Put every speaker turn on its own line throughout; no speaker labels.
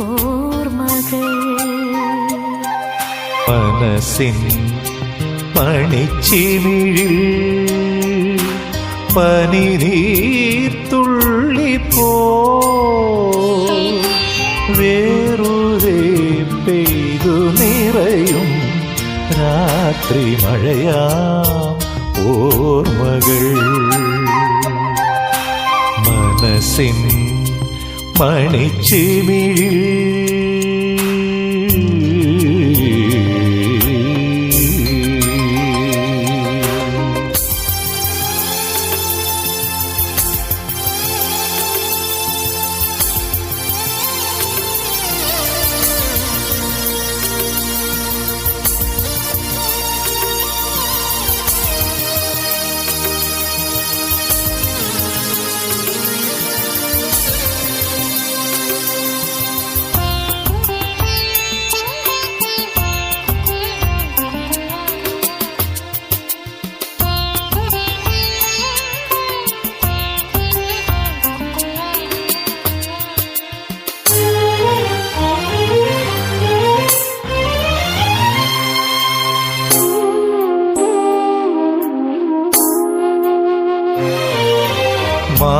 ഓർമ്മകൾ.
മനസ്സിൻ മണിച്ചിമിഴിൽ പനിനീർത്തുള്ളിപ്പോ വേറുതെ പെയ്തു നിറയും രാത്രി മഴയാം ഓർമ്മകൾ. മനസ്സിൻ മണിച്ചിമിഴിൽ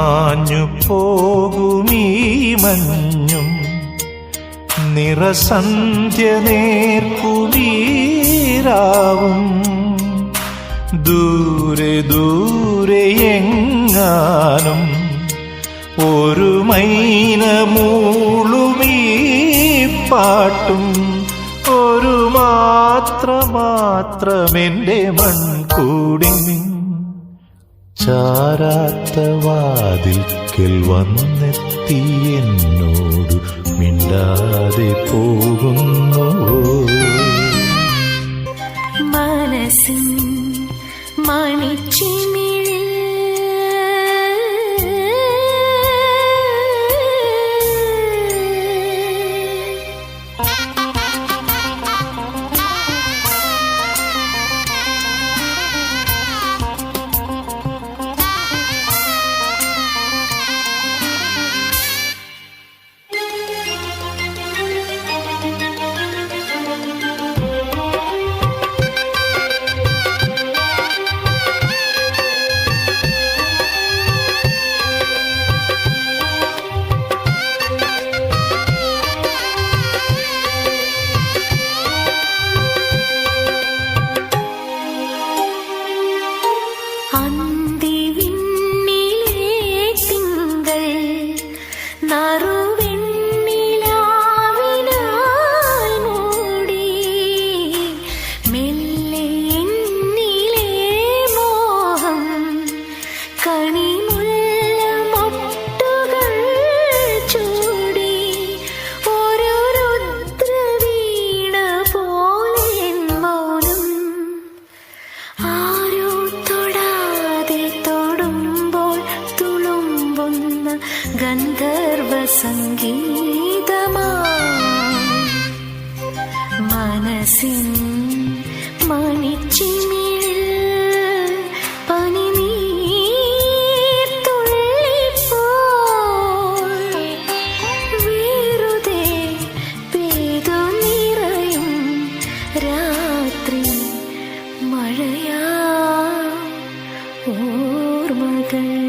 മാഞ്ഞു പോകുമീ മഞ്ഞും. നിറസന്ധ്യ നേർക്കുമീരാവും ദൂരെ ദൂരെ എങ്ങാനും ഒരു മൈന മൂളുമീ പാട്ടും. ഒരു മാത്ര മൺകൂടി മൺകൂടിൻ ചാരാത്ത വാതിൽക്കൽ വന്നെത്തി എന്നോട് മിണ്ടാതെ പോകുന്നു.
തുളുമ്പുന്ന ഗന്ധർവ സംഗീതമാ. മനസ്സിൻ മണിച്ചിമിഴിൽ രാത്രി മഴയാ. ഓർമ്മകൾ